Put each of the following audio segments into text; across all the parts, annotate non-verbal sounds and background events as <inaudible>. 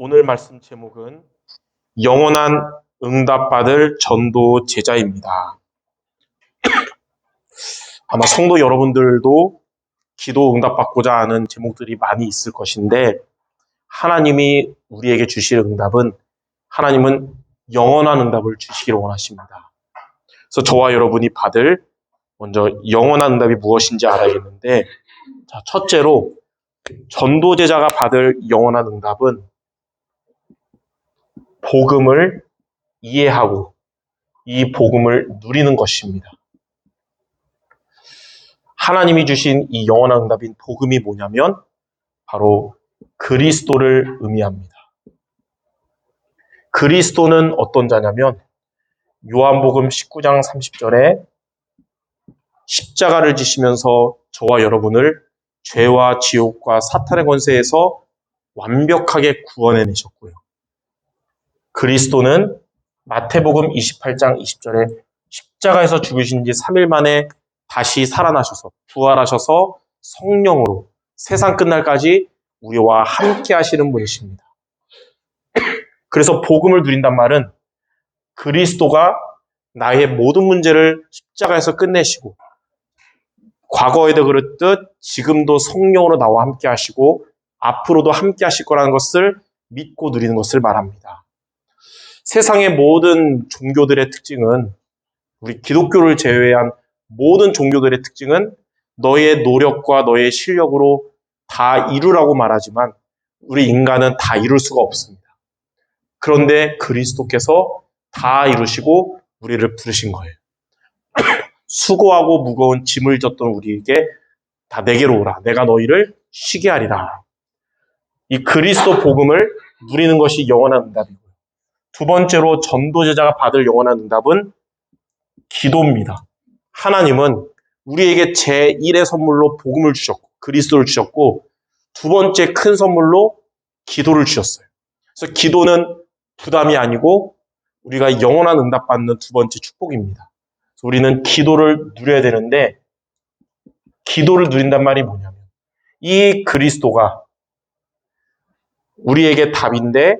오늘 말씀 제목은 영원한 응답받을 전도 제자입니다. <clears throat> 아마 성도 여러분들도 기도 응답받고자 하는 제목들이 많이 있을 것인데 하나님이 우리에게 주실 응답은 하나님은 영원한 응답을 주시기를 원하십니다. 그래서 저와 여러분이 받을 먼저 영원한 응답이 무엇인지 알아야겠는데 자, 첫째로 전도제자가 받을 영원한 응답은 복음을 이해하고 이 복음을 누리는 것입니다. 하나님이 주신 이 영원한 응답인 복음이 뭐냐면 바로 그리스도를 의미합니다. 그리스도는 어떤 자냐면 요한복음 19장 30절에 십자가를 지시면서 저와 여러분을 죄와 지옥과 사탄의 권세에서 완벽하게 구원해내셨고요. 그리스도는 마태복음 28장 20절에 십자가에서 죽으신 지 3일 만에 다시 살아나셔서 부활하셔서 성령으로 세상 끝날까지 우리와 함께 하시는 분이십니다. <clears throat> 그래서 복음을 누린단 말은 그리스도가 나의 모든 문제를 십자가에서 끝내시고 과거에도 그랬듯 지금도 성령으로 나와 함께 하시고 앞으로도 함께 하실 거라는 것을 믿고 누리는 것을 말합니다. 세상의 모든 종교들의 특징은 우리 기독교를 제외한 모든 종교들의 특징은 너의 노력과 너의 실력으로 다 이루라고 말하지만 우리 인간은 다 이룰 수가 없습니다. 그런데 그리스도께서 다 이루시고 우리를 부르신 거예요. <clears throat> 수고하고 무거운 짐을 졌던 우리에게 다 내게로 오라. 내가 너희를 쉬게 하리라. 이 그리스도 복음을 누리는 것이 영원한 응답이고요. 두 번째로 전도제자가 받을 영원한 응답은 기도입니다. 하나님은 우리에게 제1의 선물로 복음을 주셨고, 그리스도를 주셨고, 두 번째 큰 선물로 기도를 주셨어요. 그래서 기도는 부담이 아니고 우리가 영원한 응답받는 두 번째 축복입니다. 우리는 기도를 누려야 되는데, 기도를 누린단 말이 뭐냐면, 이 그리스도가 우리에게 답인데,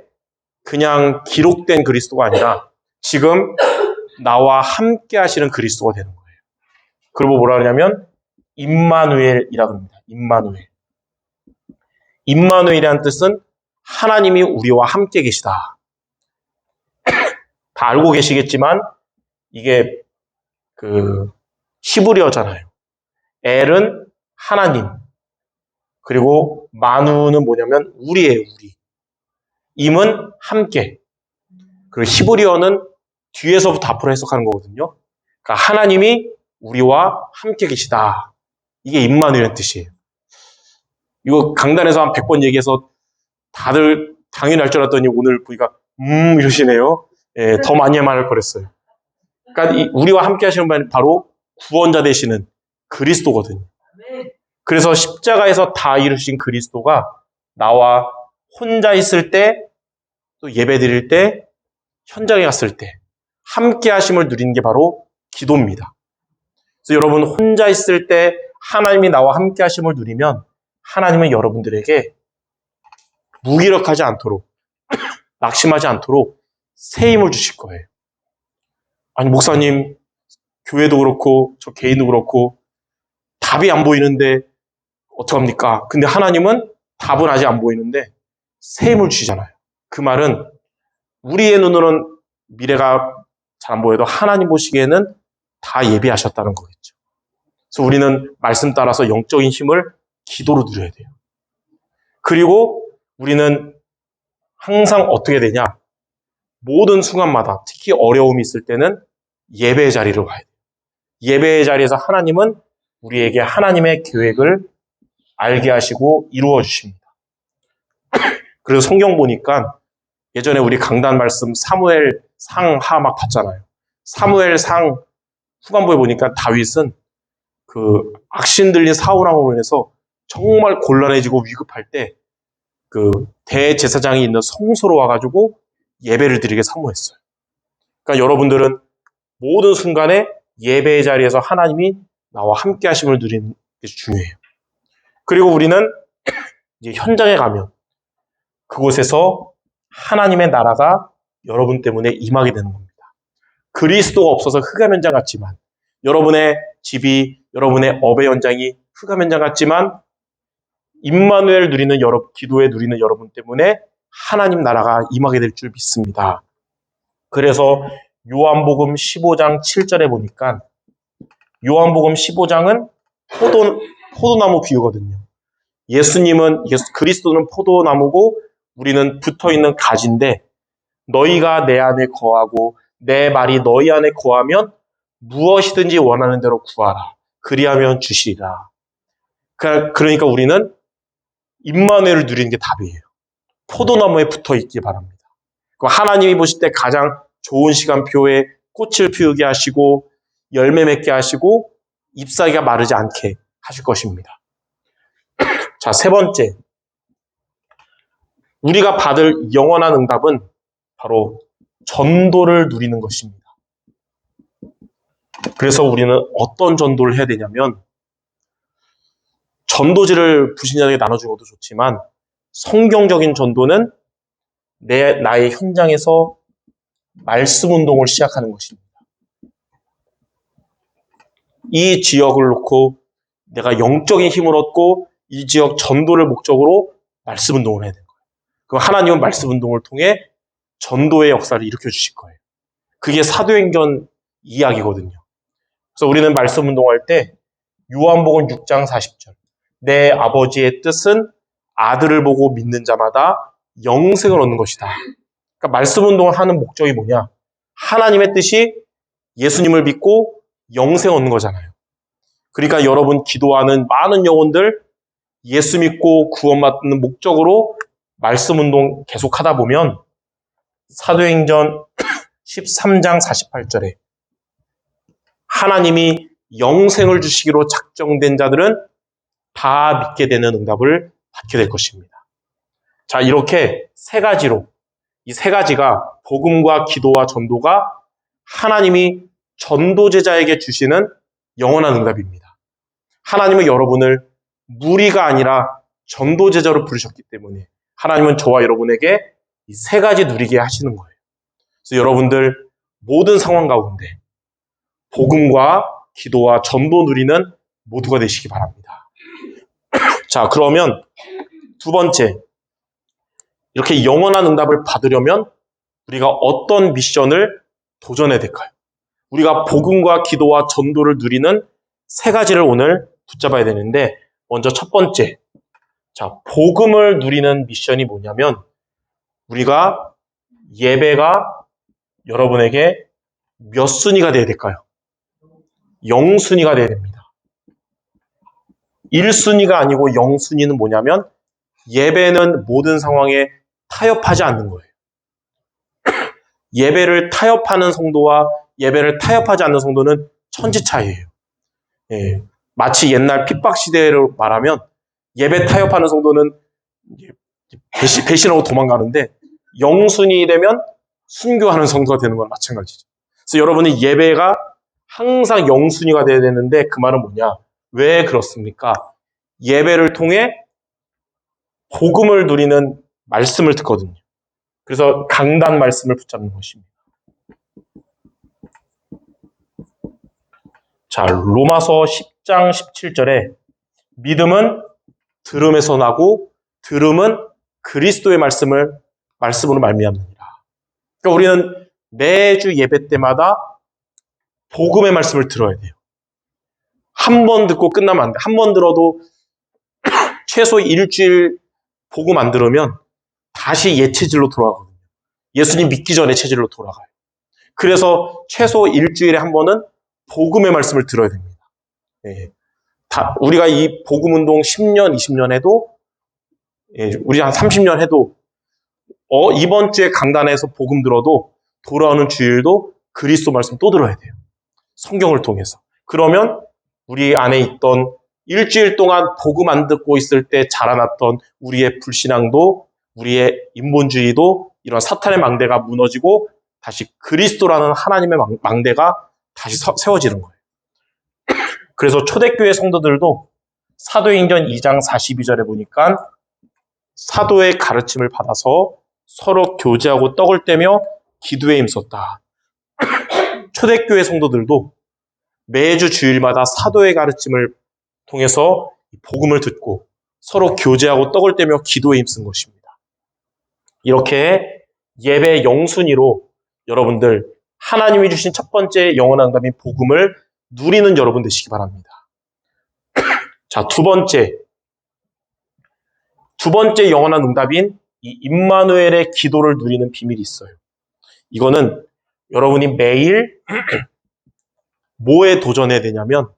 그냥 기록된 그리스도가 아니라, 지금 나와 함께 하시는 그리스도가 되는 거예요. 그리고 뭐라 하냐면, 임마누엘이라고 합니다. 임마누엘. 임마누엘이라는 뜻은 하나님이 우리와 함께 계시다. <clears throat> 다 알고 계시겠지만, 이게 그 히브리어잖아요. 엘은 하나님. 그리고 마누는 뭐냐면 우리예요, 우리. 임은 함께. 그리고 히브리어는 뒤에서부터 앞으로 해석하는 거거든요. 그러니까 하나님이 우리와 함께 계시다. 이게 임마누이라는 뜻이에요. 이거 강단에서 한 100번 얘기해서 다들 당연히 알 줄 알았더니 오늘 보니까 음 이러시네요. 예, 더 많이 말할 거랬어요. 그러니까 우리와 함께 하시는 분이 바로 구원자 되시는 그리스도거든요. 그래서 십자가에서 다 이루신 그리스도가 나와 혼자 있을 때, 또 예배 드릴 때, 현장에 갔을 때, 함께 하심을 누리는 게 바로 기도입니다. 그래서 여러분 혼자 있을 때 하나님이 나와 함께 하심을 누리면 하나님은 여러분들에게 무기력하지 않도록, <clears throat> 낙심하지 않도록 새 힘을 주실 거예요. 아니, 목사님, 교회도 그렇고, 저 개인도 그렇고, 답이 안 보이는데, 어떡합니까? 근데 하나님은 답은 아직 안 보이는데, 새 힘을 주시잖아요. 그 말은, 우리의 눈으로는 미래가 잘 안 보여도 하나님 보시기에는 다 예비하셨다는 거겠죠. 그래서 우리는 말씀 따라서 영적인 힘을 기도로 누려야 돼요. 그리고 우리는 항상 어떻게 되냐? 모든 순간마다 특히 어려움이 있을 때는 예배의 자리를 가야 돼요. 예배의 자리에서 하나님은 우리에게 하나님의 계획을 알게 하시고 이루어 주십니다. <clears throat> 그래서 성경 보니까 예전에 우리 강단 말씀 사무엘 상 하 막 봤잖아요. 사무엘 상 후반부에 보니까 다윗은 그 악신 들린 사울왕으로 인해서 정말 곤란해지고 위급할 때 그 대제사장이 있는 성소로 와가지고 예배를 드리게 사모했어요. 그러니까 여러분들은 모든 순간에 예배의 자리에서 하나님이 나와 함께 하심을 누리는 게 중요해요. 그리고 우리는 이제 현장에 가면 그곳에서 하나님의 나라가 여러분 때문에 임하게 되는 겁니다. 그리스도가 없어서 흑암 현장 같지만 여러분의 집이 여러분의 업의 현장이 흑암 현장 같지만 임마누엘 누리는 여러 기도에 누리는 여러분 때문에 하나님 나라가 임하게 될 줄 믿습니다. 그래서 요한복음 15장 7절에 보니까 요한복음 15장은 포도 포도나무 비유거든요. 예수님은 예수, 그리스도는 포도나무고 우리는 붙어 있는 가지인데 너희가 내 안에 거하고 내 말이 너희 안에 거하면 무엇이든지 원하는 대로 구하라. 그리하면 주시리라. 그- 그러니까 우리는 임마누엘을 누리는 게 답이에요. 포도나무에 붙어 있기 바랍니다. 그 하나님이 보실 때 가장 좋은 시간표에 꽃을 피우게 하시고 열매 맺게 하시고 잎사귀가 마르지 않게 하실 것입니다. <clears throat> 자, 세 번째. 우리가 받을 영원한 응답은 바로 전도를 누리는 것입니다. 그래서 우리는 어떤 전도를 해야 되냐면 전도지를 부신자에게 나눠주는 것도 좋지만 성경적인 전도는 내 나의 현장에서 말씀 운동을 시작하는 것입니다. 이 지역을 놓고 내가 영적인 힘을 얻고 이 지역 전도를 목적으로 말씀 운동을 해야 거예요. 그럼 하나님은 말씀 운동을 통해 전도의 역사를 일으켜 주실 거예요. 그게 사도행전 이야기거든요. 그래서 우리는 말씀 운동할 때 요한복음 6장 40절 내 아버지의 뜻은 아들을 보고 믿는 자마다 영생을 얻는 것이다. 그러니까 말씀 운동을 하는 목적이 뭐냐? 하나님의 뜻이 예수님을 믿고 영생 얻는 거잖아요. 그러니까 여러분 기도하는 많은 영혼들 예수 믿고 구원받는 목적으로 말씀 운동 계속 하다 보면 사도행전 <clears throat> 13장 48절에 하나님이 영생을 주시기로 작정된 자들은 다 믿게 되는 응답을 받게 될 것입니다. 자, 이렇게 세 가지로 이 세 가지가 복음과 기도와 전도가 하나님이 전도제자에게 주시는 영원한 응답입니다. 하나님은 여러분을 무리가 아니라 전도제자로 부르셨기 때문에 하나님은 저와 여러분에게 이 세 가지 누리게 하시는 거예요. 그래서 여러분들 모든 상황 가운데 복음과 기도와 전도 누리는 모두가 되시기 바랍니다. <clears throat> 자, 그러면 두 번째, 이렇게 영원한 응답을 받으려면 우리가 어떤 미션을 도전해야 될까요? 우리가 복음과 기도와 전도를 누리는 세 가지를 오늘 붙잡아야 되는데, 먼저 첫 번째, 자, 복음을 누리는 미션이 뭐냐면, 우리가 예배가 여러분에게 몇 순위가 돼야 될까요? 0순위가 돼야 됩니다. 1순위가 아니고 0순위는 뭐냐면 예배는 모든 상황에 타협하지 않는 거예요. <clears throat> 예배를 타협하는 성도와 예배를 타협하지 않는 성도는 천지 차이예요. 예, 마치 옛날 핍박 시대로 말하면 예배 타협하는 성도는 배신, 배신하고 도망가는데 영순이 되면 순교하는 성도가 되는 거랑 마찬가지죠. 그래서 여러분이 예배가 항상 영순위가 돼야 되는데 그 말은 뭐냐? 왜 그렇습니까? 예배를 통해 복음을 누리는 말씀을 듣거든요. 그래서 강단 말씀을 붙잡는 것입니다. 자, 로마서 10장 17절에 믿음은 들음에서 나고 들음은 그리스도의 말씀을 말씀으로 말미암느니라. 그러니까 우리는 매주 예배 때마다 복음의 말씀을 들어야 돼요. 한 번 듣고 끝나면 안 돼. 한 번 들어도 <clears throat> 최소 일주일 복음 안 들으면 다시 옛 체질로 돌아가거든요. 예수님 믿기 전에 체질로 돌아가요. 그래서 최소 일주일에 한 번은 복음의 말씀을 들어야 됩니다. 예. 다, 우리가 이 복음 운동 10년, 20년 해도 예, 우리 한 30년 해도 어, 이번 주에 강단에서 복음 들어도 돌아오는 주일도 그리스도 말씀 또 들어야 돼요. 성경을 통해서. 그러면 우리 안에 있던 일주일 동안 복음 안 듣고 있을 때 자라났던 우리의 불신앙도 우리의 인본주의도 이런 사탄의 망대가 무너지고 다시 그리스도라는 하나님의 망- 망대가 다시 서- 세워지는 거예요. 그래서 초대교회 성도들도 사도행전 2장 42절에 보니까 사도의 가르침을 받아서 서로 교제하고 떡을 떼며 기도에 힘썼다. <clears throat> 초대교회 성도들도 매주 주일마다 사도의 가르침을 통해서 복음을 듣고 서로 교제하고 떡을 떼며 기도에 힘쓴 것입니다. 이렇게 예배 영순위로 여러분들 하나님이 주신 첫 번째 영원한 답인 복음을 누리는 여러분 되시기 바랍니다. <coughs> 자, 두 번째. 두 번째 영원한 응답인 이 임마누엘의 기도를 누리는 비밀이 있어요. 이거는 여러분이 매일 <coughs> 뭐에 도전해야 되냐면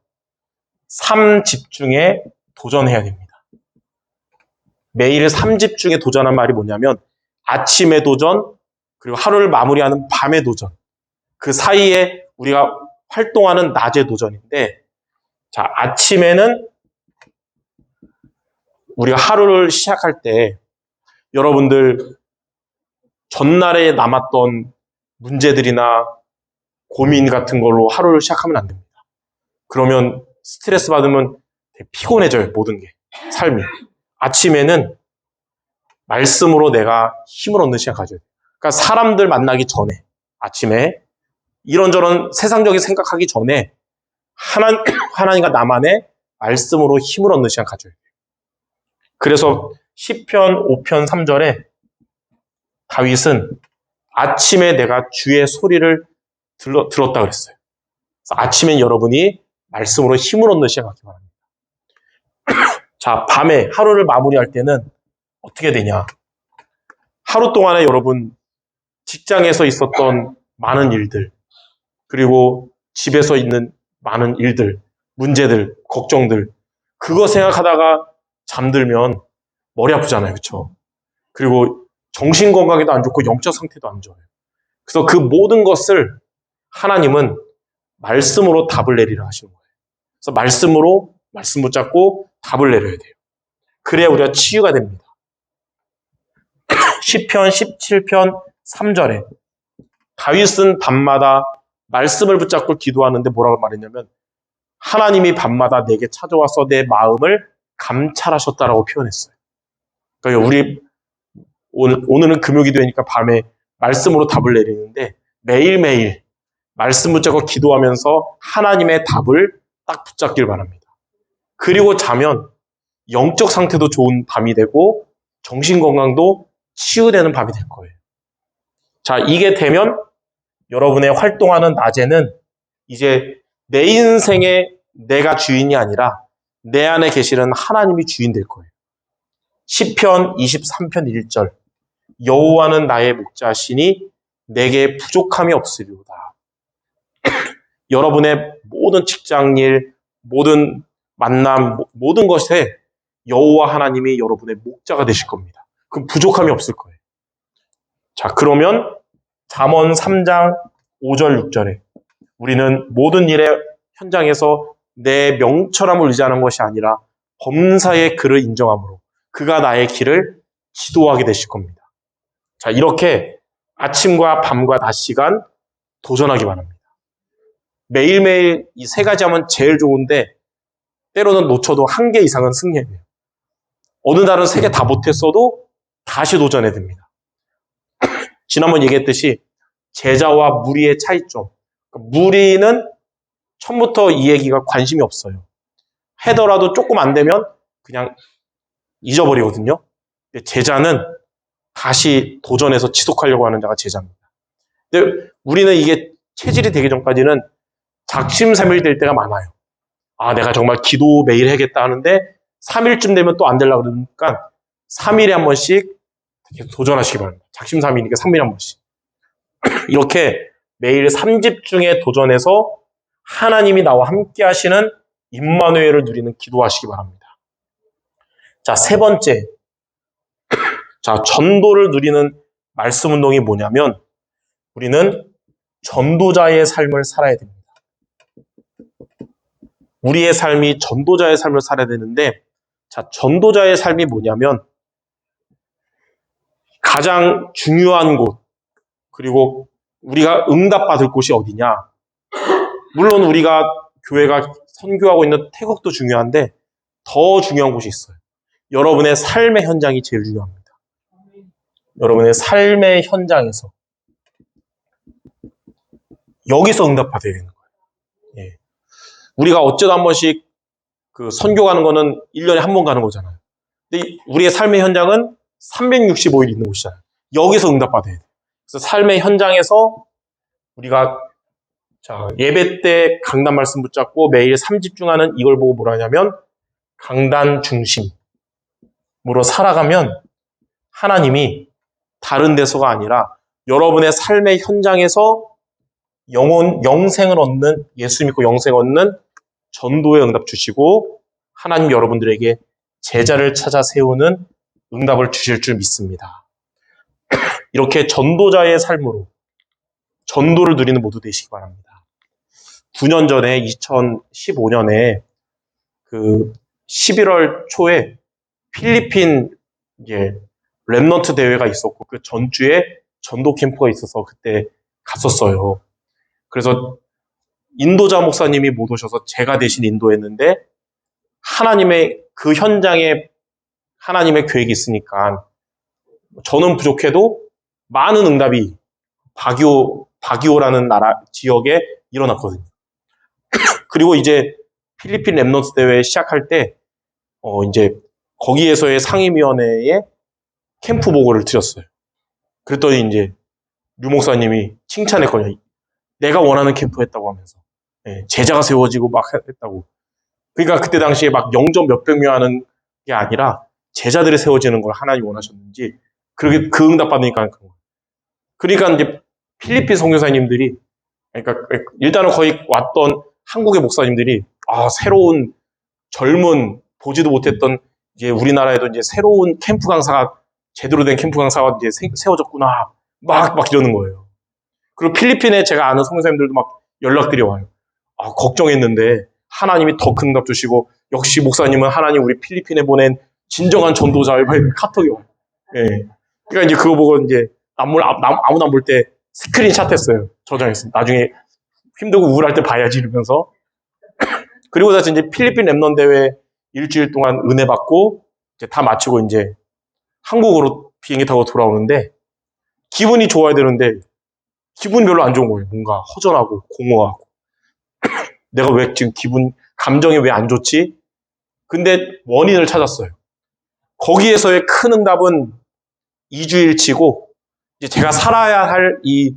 삶 집중에 도전해야 됩니다. 매일 삶 집중에 도전한 말이 뭐냐면 아침의 도전, 그리고 하루를 마무리하는 밤의 도전. 그 사이에 우리가 활동하는 낮의 도전인데, 자, 아침에는 우리가 하루를 시작할 때 여러분들 전날에 남았던 문제들이나 고민 같은 걸로 하루를 시작하면 안 됩니다. 그러면 스트레스 받으면 피곤해져요, 모든 게. 삶이. 아침에는 말씀으로 내가 힘을 얻는 시간 가져야 돼요. 그러니까 사람들 만나기 전에, 아침에 이런저런 세상적인 생각하기 전에 하나, <coughs> 하나님과 나만의 말씀으로 힘을 얻는 시간 가져야 돼요. 그래서 10편 5편 3절에 다윗은 아침에 내가 주의 소리를 들러, 들었다 그랬어요. 아침엔 여러분이 말씀으로 힘을 얻는 시간 갖기 바랍니다. <coughs> 자, 밤에 하루를 마무리할 때는 어떻게 되냐? 하루 동안에 여러분 직장에서 있었던 많은 일들, 그리고 집에서 있는 많은 일들, 문제들, 걱정들, 그거 생각하다가 잠들면 머리 아프잖아요. 그쵸? 그리고 정신 건강에도 안 좋고 영적 상태도 안 좋아요. 그래서 그 모든 것을 하나님은 말씀으로 답을 내리라 하시는 거예요. 그래서 말씀으로 말씀 붙잡고 답을 내려야 돼요. 그래야 우리가 치유가 됩니다. 10편 17편 3절에 다윗은 밤마다 말씀을 붙잡고 기도하는데 뭐라고 말했냐면 하나님이 밤마다 내게 찾아와서 내 마음을 감찰하셨다라고 표현했어요. 그러니까 우리 오늘, 오늘은 금요기도니까 밤에 말씀으로 답을 내리는데 매일매일 말씀 붙잡고 기도하면서 하나님의 답을 딱 붙잡길 바랍니다. 그리고 자면 영적 상태도 좋은 밤이 되고 정신 건강도 치유되는 밤이 될 거예요. 자, 이게 되면 여러분의 활동하는 낮에는 이제 내 인생의 내가 주인이 아니라 내 안에 계시는 하나님이 주인 될 거예요. 10편 23편 1절 여호와는 나의 목자시니 내게 부족함이 없으리로다. <clears throat> 여러분의 모든 직장일, 모든 만남, 모든 것에 여호와 하나님이 여러분의 목자가 되실 겁니다. 그럼 부족함이 없을 거예요. 자, 그러면 잠언 3장 5절 6절에 우리는 모든 일의 현장에서 내 명철함을 의지하는 것이 아니라 범사의 그를 인정함으로 그가 나의 길을 지도하게 되실 겁니다. 자, 이렇게 아침과 밤과 낮 시간 도전하기 바랍니다. 매일매일 이 세 가지 하면 제일 좋은데 때로는 놓쳐도 한 개 이상은 승리해야 돼요. 어느 날은 세 개 다 못했어도 다시 도전해야 됩니다. 지난번 얘기했듯이 제자와 무리의 차이점. 그러니까 무리는 처음부터 이 얘기가 관심이 없어요. 해더라도 조금 안 되면 그냥 잊어버리거든요. 제자는 다시 도전해서 지속하려고 하는 자가 제자입니다. 근데 우리는 이게 체질이 되기 전까지는 작심삼일 될 때가 많아요. 아, 내가 정말 기도 매일 해야겠다 하는데 3일쯤 되면 또 안 되려고 그러니까 3일에 한 번씩 도전하시기 바랍니다. 작심삼일이니까 3일에 한 번씩. <clears throat> 이렇게 매일 3집 중에 도전해서 하나님이 나와 함께 하시는 임마누엘을 누리는 기도하시기 바랍니다. 자, 세 번째. <clears throat> 자, 전도를 누리는 말씀 운동이 뭐냐면 우리는 전도자의 삶을 살아야 됩니다. 우리의 삶이 전도자의 삶을 살아야 되는데 자, 전도자의 삶이 뭐냐면 가장 중요한 곳 그리고 우리가 응답받을 곳이 어디냐? 물론 우리가 교회가 선교하고 있는 태국도 중요한데 더 중요한 곳이 있어요. 여러분의 삶의 현장이 제일 중요합니다. 여러분의 삶의 현장에서 여기서 응답받아야 되는 거예요. 예. 우리가 어쩌다 한 번씩 그 선교 가는 거는 1년에 한 번 가는 거잖아요. 근데 이- 우리의 삶의 현장은 365일 있는 곳이잖아요. 여기서 응답받아야 돼요. 그래서 삶의 현장에서 우리가 자, 예배 때 강단 말씀 붙잡고 매일 3집중하는 이걸 보고 뭐라 하냐면 강단 중심으로 살아가면 하나님이 다른 데서가 아니라 여러분의 삶의 현장에서 영혼, 영생을 얻는, 예수 믿고 영생 얻는 전도의 응답 주시고 하나님 여러분들에게 제자를 찾아 세우는 응답을 주실 줄 믿습니다. <clears throat> 이렇게 전도자의 삶으로 전도를 누리는 모두 되시기 바랍니다. 9년 전에 2015년에 그 11월 초에 필리핀 이제 랩넌트 대회가 있었고 그 전주에 전도 캠프가 있어서 그때 갔었어요. 그래서 인도자 목사님이 못 오셔서 제가 대신 인도했는데 하나님의 그 현장에 하나님의 계획이 있으니까 저는 부족해도 많은 응답이 바기오 바기오라는 나라 지역에 일어났거든요. <clears throat> 그리고 이제 필리핀 랩넌트 대회 시작할 때 어 이제 거기에서의 상임위원회에 캠프 보고를 드렸어요. 그랬더니 이제 류 목사님이 칭찬했거든요. 내가 원하는 캠프 했다고 하면서 예, 제자가 세워지고 막 했다고. 그러니까 그때 당시에 막 영점 몇백 명 하는 게 아니라 제자들이 세워지는 걸 하나님 원하셨는지 그렇게 그 응답 받으니까 거예요. 그러니까 이제 필리핀 선교사님들이 그러니까 일단은 거의 왔던 한국의 목사님들이 아 새로운 젊은 보지도 못했던 이제 우리나라에도 이제 새로운 캠프 강사가 제대로 된 캠프 강사가 이제 세- 세워졌구나 막막 이러는 거예요. 그리고 필리핀에 제가 아는 선교사님들도 막 연락들이 와요. 아 걱정했는데 하나님이 더 큰 응답 주시고 역시 목사님은 하나님 우리 필리핀에 보낸 진정한 전도자의 카톡이 와요. 예. 그러니까 이제 그거 보고 이제 아- 남- 아무나 안볼때 스크린샷 했어요. 저장했어요. 나중에 힘들고 우울할 때 봐야지 이러면서. <coughs> 그리고 다시 이제 필리핀 랩넌 대회 일주일 동안 은혜 받고 이제 다 마치고 이제 한국으로 비행기 타고 돌아오는데 기분이 좋아야 되는데 기분 별로 안 좋은 거예요. 뭔가 허전하고 공허하고. <coughs> 내가 왜 지금 기분 감정이 왜 안 좋지? 근데 원인을 찾았어요. 거기에서의 큰 응답은 2주일치고 이제 제가 살아야 할 이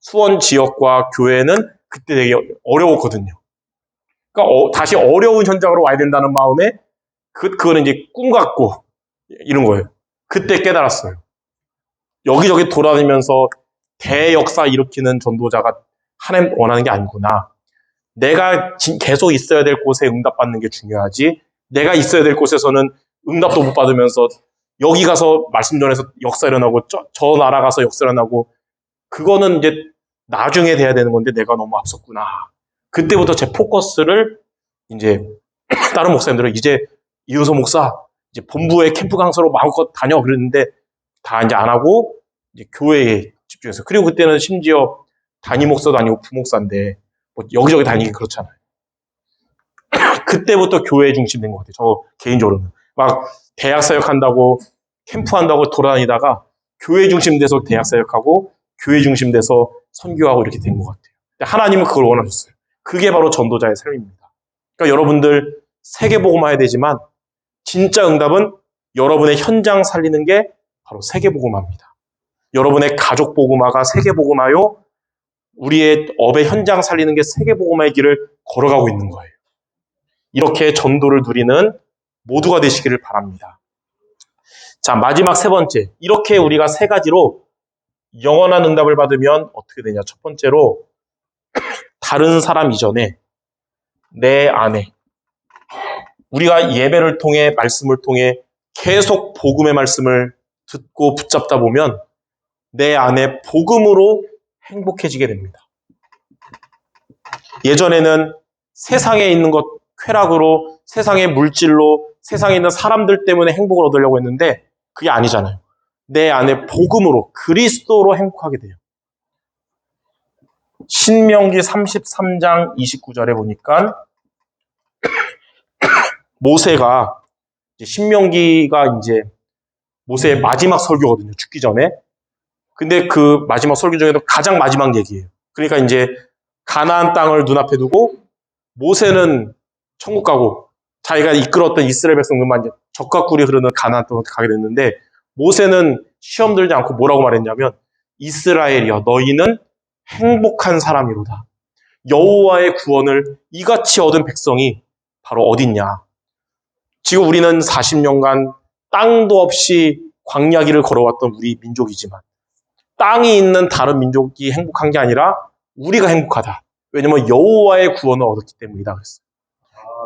수원 지역과 교회는 그때 되게 어려웠거든요. 그러니까 어- 다시 어려운 현장으로 와야 된다는 마음에 그 그거는 이제 꿈 같고 이런 거예요. 그때 깨달았어요. 여기저기 돌아다니면서 대역사 일으키는 전도자가 하나님 원하는 게 아니구나. 내가 지- 계속 있어야 될 곳에 응답받는 게 중요하지. 내가 있어야 될 곳에서는 응답도 못 받으면서 여기 가서 말씀 전해서 역사 일어나고 저, 저 나라 가서 역사 일어나고 그거는 이제 나중에 돼야 되는 건데 내가 너무 앞섰구나. 그때부터 제 포커스를 이제 <clears throat> 다른 목사님들은 이제 이효서 목사 이제 본부의 캠프 강사로 마음껏 다녀 그랬는데 다 이제 안 하고 이제 교회에 집중해서 그리고 그때는 심지어 단임 목사도 아니고 부목사인데 뭐 여기저기 다니기 그렇잖아요. <clears throat> 그때부터 교회 중심 된 것 같아요. 저 개인적으로는 막 대학 사역한다고 캠프 한다고 돌아다니다가 교회 중심 돼서 대학 사역하고 교회 중심 돼서 선교하고 이렇게 된 것 같아요. 하나님은 그걸 원하셨어요. 그게 바로 전도자의 삶입니다. 그러니까 여러분들 세계복음화해야 되지만 진짜 응답은 여러분의 현장 살리는 게 바로 세계복음화입니다. 여러분의 가족 복음화가 세계복음화요. 우리의 업의 현장 살리는 게 세계복음화의 길을 걸어가고 있는 거예요. 이렇게 전도를 누리는 모두가 되시기를 바랍니다. 자, 마지막 세 번째. 이렇게 우리가 세 가지로 영원한 응답을 받으면 어떻게 되냐? 첫 번째로 <clears throat> 다른 사람 이전에 내 안에 우리가 예배를 통해 말씀을 통해 계속 복음의 말씀을 듣고 붙잡다 보면 내 안에 복음으로 행복해지게 됩니다. 예전에는 세상에 있는 것 쾌락으로 세상의 물질로 세상에 있는 사람들 때문에 행복을 얻으려고 했는데 그게 아니잖아요. 내 안에 복음으로 그리스도로 행복하게 돼요. 신명기 33장 29절에 보니까 <clears throat> 모세가 이제 신명기가 이제 모세의 마지막 설교거든요. 죽기 전에 근데 그 마지막 설교 중에도 가장 마지막 얘기예요. 그러니까 이제 가나안 땅을 눈앞에 두고 모세는 천국 가고 자기가 이끌었던 이스라엘 백성들만 이제 적과 꿀이 흐르는 가나안 땅을 가게 됐는데 모세는 시험 들지 않고 뭐라고 말했냐면 이스라엘이여 너희는 행복한 사람이로다. 여호와의 구원을 이같이 얻은 백성이 바로 어딨냐? 지금 우리는 40년간 땅도 없이 광야길을 걸어왔던 우리 민족이지만 땅이 있는 다른 민족이 행복한 게 아니라 우리가 행복하다. 왜냐면 여호와의 구원을 얻었기 때문이다 그랬어요.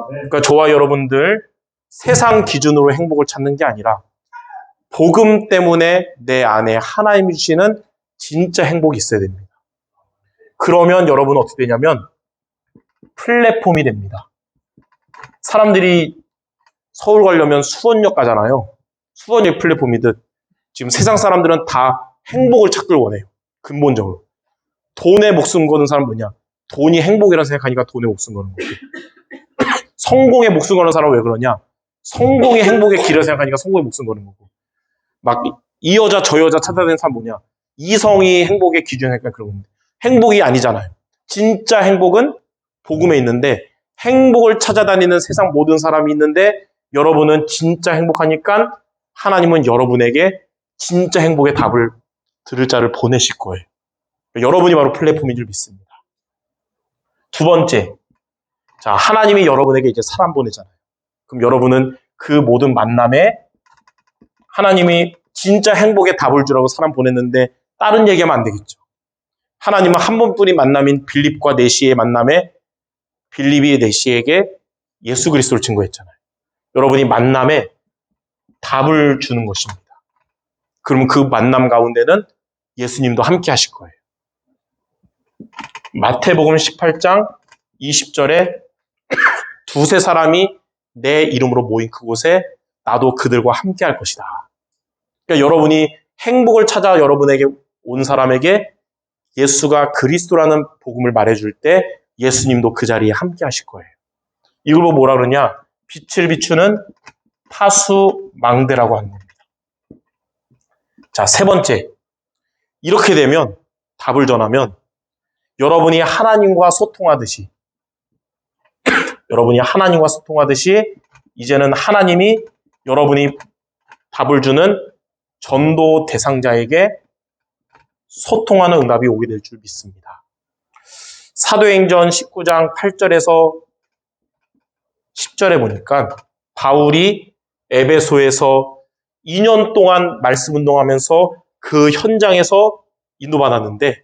그러니까 저와 여러분들 세상 기준으로 행복을 찾는 게 아니라 복음 때문에 내 안에 하나님이 주시는 진짜 행복이 있어야 됩니다. 그러면 여러분은 어떻게 되냐면 플랫폼이 됩니다. 사람들이 서울 가려면 수원역 가잖아요. 수원역 플랫폼이듯 지금 세상 사람들은 다 행복을 찾길 원해요. 근본적으로. 돈에 목숨 거는 사람 뭐냐? 돈이 행복이라 생각하니까 돈에 목숨 거는 거고. 성공에 목숨 거는 사람은 왜 그러냐? 성공이 행복의 길을 생각하니까 성공에 목숨 거는 거고. 막 이 여자 저 여자 찾아다니는 사람 뭐냐? 이성이 행복의 기준이니까 그런 건데. 행복이 아니잖아요. 진짜 행복은 복음에 있는데 행복을 찾아다니는 세상 모든 사람이 있는데 여러분은 진짜 행복하니까 하나님은 여러분에게 진짜 행복의 답을 들을 자를 보내실 거예요. 여러분이 바로 플랫폼인 줄 믿습니다. 두 번째, 자 하나님이 여러분에게 이제 사람 보내잖아요. 그럼 여러분은 그 모든 만남에 하나님이 진짜 행복의 답을 주라고 사람 보냈는데 다른 얘기하면 안 되겠죠. 하나님은 한 번뿐인 만남인 빌립과 네시의 만남에 빌립이 네시에게 예수 그리스도를 증거했잖아요. 여러분이 만남에 답을 주는 것입니다. 그러면 그 만남 가운데는 예수님도 함께 하실 거예요. 마태복음 18장 20절에 두세 사람이 내 이름으로 모인 그곳에 나도 그들과 함께 할 것이다. 그러니까 여러분이 행복을 찾아 여러분에게 온 사람에게 예수가 그리스도라는 복음을 말해줄 때 예수님도 그 자리에 함께 하실 거예요. 이걸 보고 뭐라 그러냐? 빛을 비추는 파수망대라고 하는 겁니다. 자, 세 번째. 이렇게 되면 답을 전하면 여러분이 하나님과 소통하듯이 여러분이 하나님과 소통하듯이 이제는 하나님이 여러분이 답을 주는 전도 대상자에게 소통하는 응답이 오게 될 줄 믿습니다. 사도행전 19장 8절에서 10절에 보니까 바울이 에베소에서 2년 동안 말씀 운동하면서 그 현장에서 인도받았는데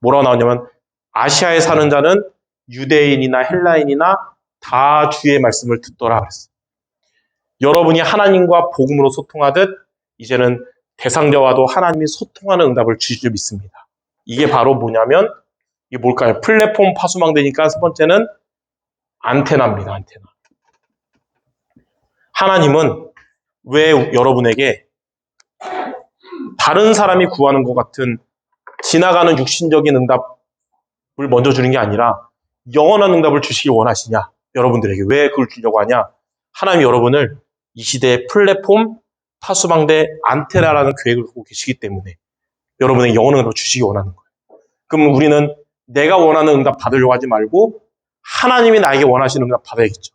뭐라고 나오냐면 아시아에 사는 자는 유대인이나 헬라인이나 다 주의 말씀을 듣더라 그랬어요. 여러분이 하나님과 복음으로 소통하듯 이제는 대상자와도 하나님이 소통하는 응답을 주실 줄 믿습니다. 이게 바로 뭐냐면 이게 뭘까요? 플랫폼 파수망 되니까 첫 번째는 안테나입니다. 안테나. 하나님은 왜 여러분에게 다른 사람이 구하는 것 같은 지나가는 육신적인 응답을 먼저 주는 게 아니라 영원한 응답을 주시기 원하시냐? 여러분들에게 왜 그걸 주려고 하냐? 하나님이 여러분을 이 시대의 플랫폼 파수방대 안테나라는 계획을 갖고 계시기 때문에 여러분에게 영원한 응답을 주시기 원하는 거예요. 그럼 우리는 내가 원하는 응답 받으려고 하지 말고 하나님이 나에게 원하시는 응답 받아야겠죠.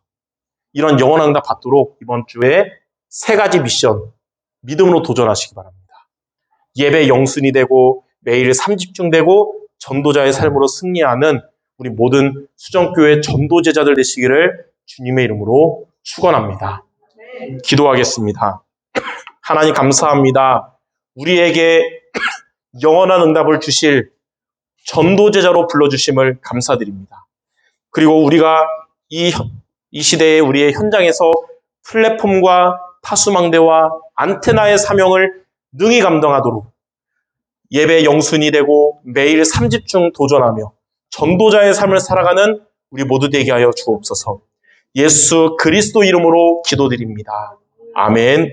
이런 영원한 응답 받도록 이번 주에 세 가지 미션 믿음으로 도전하시기 바랍니다. 예배 영순이 되고 매일 삼집중 되고 전도자의 삶으로 승리하는 우리 모든 수정교회 전도 제자들 되시기를 주님의 이름으로 축원합니다. 기도하겠습니다. <laughs> 하나님 감사합니다. 우리에게 <clears throat> 영원한 응답을 주실 전도 제자로 불러 주심을 감사드립니다. 그리고 우리가 이, 이 시대의 우리의 현장에서 플랫폼과 파수망대와 안테나의 사명을 능히 감당하도록 예배 영순이 되고 매일 삼집중 도전하며 전도자의 삶을 살아가는 우리 모두 되게 하여 주옵소서. 예수 그리스도 이름으로 기도드립니다. 아멘.